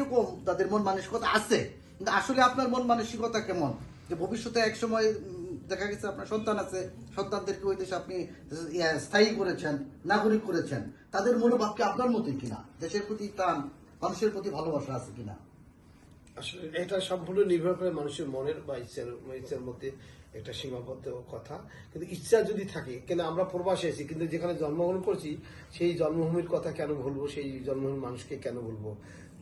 এইরকম তাদের মন মানসিকতা আছে? কিন্তু আসলে আপনার মন মানসিকতা কেমন? যে ভবিষ্যতে এক সময় দেখা গেছে আপনার সন্তান আছে, সন্তানদেরকে ওই দেশে আপনি স্থায়ী করেছেন, নাগরিক করেছেন, তাদের মনোভাব কি আপনার মতোই কিনা? দেশের প্রতি টান মানুষের প্রতি ভালোবাসা আছে কিনা? আসলে এটা সম্পূর্ণ নির্ভর করে মানুষের মনের বা ইচ্ছার ইচ্ছার মধ্যে একটা সীমাবদ্ধ কথা। কিন্তু ইচ্ছা যদি থাকে, কেন আমরা প্রবাসে আছি, কিন্তু যেখানে জন্মগ্রহণ করছি, সেই জন্মভূমির কথা কেন বলব সেই জন্মভূমির মানুষকে কেন বলব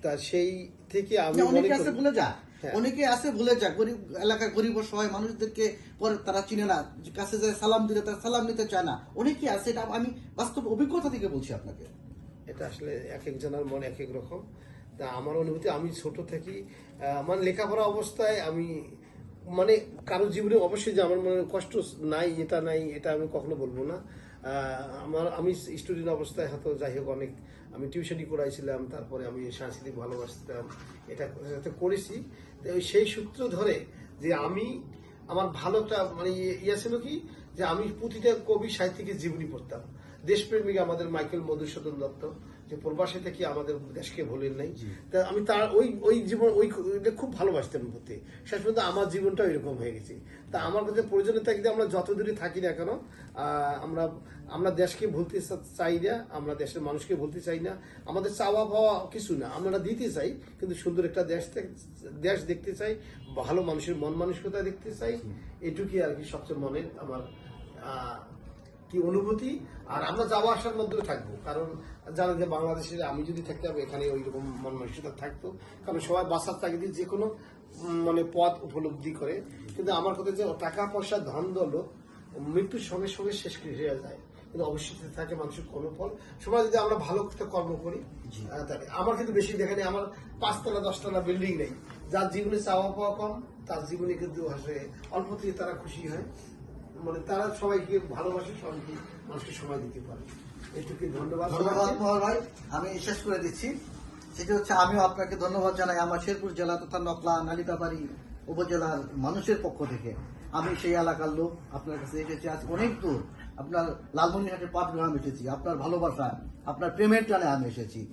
তা সেই থেকে আমি অনেকে আছে ভুলে যায় হ্যাঁ। অনেকে আছে ভুলে যায় গরিব এলাকার গরিব অসহায় মানুষদেরকে পরে তারা চিনে না কাছে যায় সালাম দিলে তারা সালাম নিতে চায় না। অনেকে আছে এটা আমি বাস্তব অভিজ্ঞতা থেকে বলছি আপনাকে। এটা আসলে এক একজনের মন এক এক রকম। তা আমার অনুভূতি আমি ছোট থেকে আমার লেখাপড়া অবস্থায় আমি মানে কারও জীবনে অবশ্যই যে আমার মনে কষ্ট নাই এটা নাই এটা আমি কখনো বলব না। আমার, আমি স্টুডেন্ট অবস্থায় হয়তো যাই হোক অনেক, আমি টিউশনই করাইছিলাম, তারপরে আমি সাংস্কৃতিক ভালোবাসতাম, এটা করেছি। তো সেই সূত্র ধরে যে আমি, আমার ভালোটা মানে ইয়ে- ইয়ে ছিল কি, যে আমি প্রতিটা কবি, সাহিত্যিকের জীবনী পড়তাম। দেশপ্রেমিক আমাদের মাইকেল মধুসূদন দত্ত যে প্রবাসী থেকে আমাদের দেশকে ভুলেন নাই। তা আমি তার ওই ওই জীবন ওই খুব ভালোবাসতাম প্রতি। শেষ পর্যন্ত আমার জীবনটা এরকম হয়ে গেছে। তা আমার কাছে প্রয়োজনীয়তা কিন্তু আমরা যত দূরে থাকি না কেন আমরা আমরা দেশকে ভুলতে চাই না আমরা দেশের মানুষকে ভুলতে চাই না। আমাদের চাওয়া পাওয়া কিছু না আমরা দিতে চাই কিন্তু সুন্দর একটা দেশ থেকে- দেশ দেখতে চাই ভালো মানুষের মন মানসিকতা দেখতে চাই। এটুকুই আর কি সবচেয়ে মনে আমার কি অনুভূতি? আর আমরা যাওয়া আসার মধ্যে থাকব। কারণ জানেন যে বাংলাদেশের আমি যদি থাকতাম এখানে ওই রকম মন মানসিকতা থাকতো। কারণ সবাই বাসার তাগিদে যে কোনো মানে পথ উপলব্ধি করে। কিন্তু আমার কথা যে টাকা পয়সা ধন দৌলত মৃত্যুর সঙ্গে সঙ্গে শেষ হয়ে যায়। কিন্তু অবশ্যই থাকে মানুষের কর্মফল সবাই যদি আমরা ভালো একটা কর্ম করি তাহলে। আমার কিন্তু বেশি দেখেনি আমার পাঁচতলা দশতলা বিল্ডিং নেই। যার জীবনে চাওয়া পাওয়া কম তার জীবনে কিন্তু আসলে অল্পতেই তারা খুশি হয়। মানে তারা সবাইকে ভালোবাসে, সবাইকে মানুষকে সময় দিতে পারে। এটুকু ধন্যবাদ। ধন্যবাদ ভাই। আমি শেষ করে দিচ্ছি। সেটা হচ্ছে, আমিও আপনাকে ধন্যবাদ জানাই। আমার শেরপুর জেলা তথা নকলা নালিতাবাড়ি উপজেলার মানুষের পক্ষ থেকে। আমি সেই এলাকার লোক, আপনার কাছে এসেছি। আজ অনেক দূর। আপনার লালমনিরহাটের পাটগ্রাম এসেছি। আপনার ভালোবাসা, আপনার প্রেমের টানে আমি এসেছি।